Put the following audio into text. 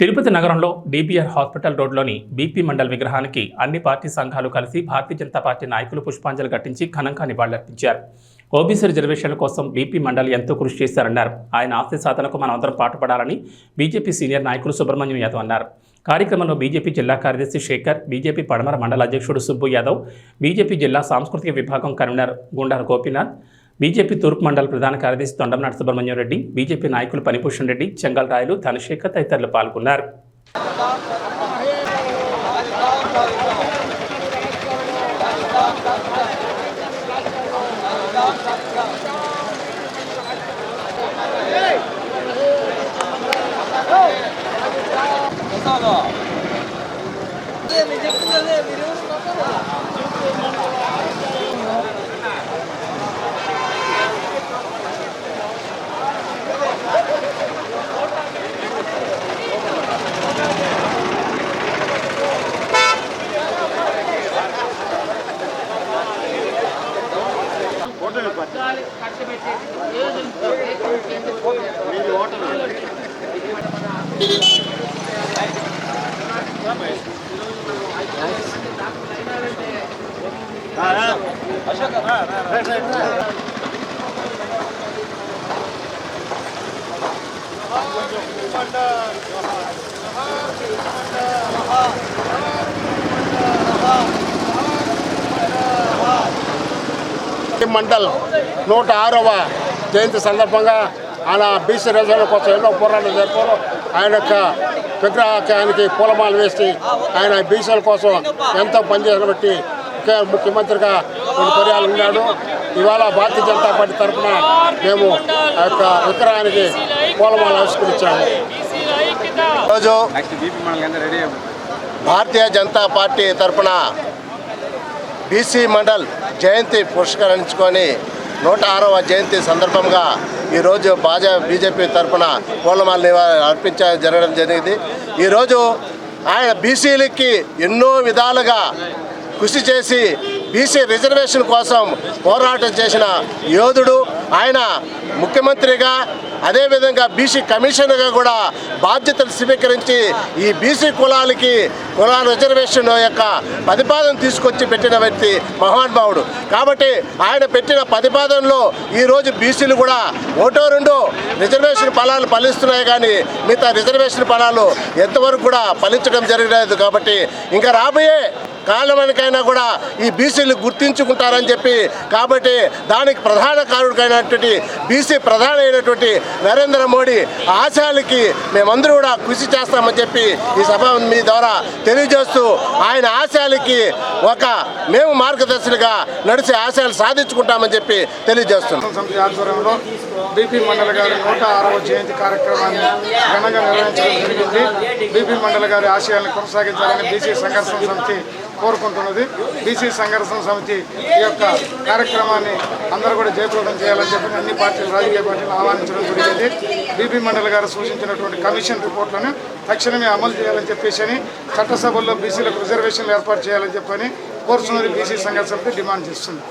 తిరుపతి నగరంలో DBR hospital రోడ్లోని BP Mandal విగ్రహానికి అన్ని పార్టీ సంఘాలు కలిసి భారతీయ జనతా పార్టీ నాయకులు పుష్పాంజలి ఘటించి ఘనంగా నివాళులర్పించారు. ఓబీసీ రిజర్వేషన్ల కోసం బీపీ మండలి ఎంతో కృషి చేశారన్నారు. ఆయన ఆస్తి సాధనకు మనం అందరం పాటుపడాలని బీజేపీ సీనియర్ నాయకులు సుబ్రహ్మణ్యం యాదవ్ అన్నారు. కార్యక్రమంలో బీజేపీ జిల్లా కార్యదర్శి శేఖర్ బీజేపీ పడమర మండల అధ్యక్షుడు సుబ్బు యాదవ్ బీజేపీ జిల్లా సాంస్కృతిక విభాగం కన్వీనర్ గుండారు గోపీనాథ్ బీజేపీ తూర్పు మండల ప్రధాన కార్యదర్శి తొండమనాటి సుబ్రహ్మణ్యం రెడ్డి బీజేపీ నాయకులు పనిభూషణ్ రెడ్డి చెంగల్ రాయలు ధనశేఖర్ తదితరులు పాల్గొన్నారు. అశోక్ రైట్ రైట్ పండ మండల్ నూట ఆరవ జయంతి సందర్భంగా ఆయన బీసీ రిజర్వేషన్ కోసం ఎన్నో పోరాటాలు జరిపారు. ఆయన యొక్క విగ్రహానికి పూలమాల వేసి ఆయన బీసీల కోసం ఎంతో పనిచేసిన బట్టి ముఖ్య- ముఖ్యమంత్రిగా కొన్ని పర్యాలు ఉన్నాడు. ఇవాళ భారతీయ జనతా పార్టీ తరఫున మేము ఆ యొక్క విగ్రహానికి పూలమాల ఆవిష్కరించాము. ఈరోజు భారతీయ జనతా పార్టీ తరఫున బీసీ మండల్ జయంతి పురస్కరించుకొని నూట ఆరవ జయంతి సందర్భంగా ఈరోజు భాజా బీజేపీ తరఫున పూలమాల నివా- అర్పించ జరగడం జరిగింది. ఈరోజు ఆయన బీసీలకి ఎన్నో విధాలుగా కృషి చేసి బీసీ రిజర్వేషన్ కోసం పోరాటం చేసిన యోధుడు. ఆయన ముఖ్యమంత్రిగా అదేవిధంగా బీసీ కమిషనర్గా కూడా బాధ్యతలు స్వీకరించి ఈ బీసీ కులాలకి కులాల రిజర్వేషన్ యొక్క ప్రతిపాదన తీసుకొచ్చి పెట్టిన వ్యక్తి మహానుభావుడు కాబట్టి ఆయన పెట్టిన ప్రతిపాదనలో ఈరోజు బీసీలు కూడా ఒకటో రెండు రిజర్వేషన్ ఫలాలు ఫలిస్తున్నాయి కానీ మిగతా రిజర్వేషన్ ఫలాలు ఎంతవరకు కూడా ఫలించడం జరగలేదు కాబట్టి ఇంకా రాబోయే కాలమనికైనా కూడా ఈ బీసీలు గుర్తించుకుంటారని చెప్పి కాబట్టి దానికి ప్రధాన కారుడికైనటువంటి బీసీ ప్రధాన అయినటువంటి నరేంద్ర మోడీ ఆశయాలకి మేమందరూ కూడా కృషి చేస్తామని చెప్పి ఈ సభ మీ ద్వారా తెలియజేస్తూ ఆయన ఆశయాలకి ఒక మేము మార్గదర్శులుగా నడిచే ఆశయాలు సాధించుకుంటామని చెప్పి తెలియజేస్తున్నాం. ఆధ్వర్యంలో బీపీ మండల గారి నూట ఆరవ జయంతి కార్యక్రమాన్ని ఘనంగా నిర్వహించడం జరిగింది. బీపీ మండల గారి ఆశయాలను కొనసాగించాలని బీసీ సంఘర్షణ సమితి కోరుకుంటున్నది. బీసీ సంఘర్షణ సమితి ఈ యొక్క కార్యక్రమాన్ని అందరూ కూడా జయప్రదం చేయాలని చెప్పి అన్ని పార్టీలు రాజకీయ పార్టీలు ఆహ్వానించడం జరిగింది. బీపీ మండలి గారు సూచించినటువంటి కమిషన్ రిపోర్ట్లను తక్షణమే అమలు చేయాలని చెప్పేసి అని చట్టసభల్లో బీసీలకు రిజర్వేషన్లు ఏర్పాటు చేయాలని చెప్పని కోరుతున్నది బీసీ సంఘర్షణ డిమాండ్ చేస్తుంది.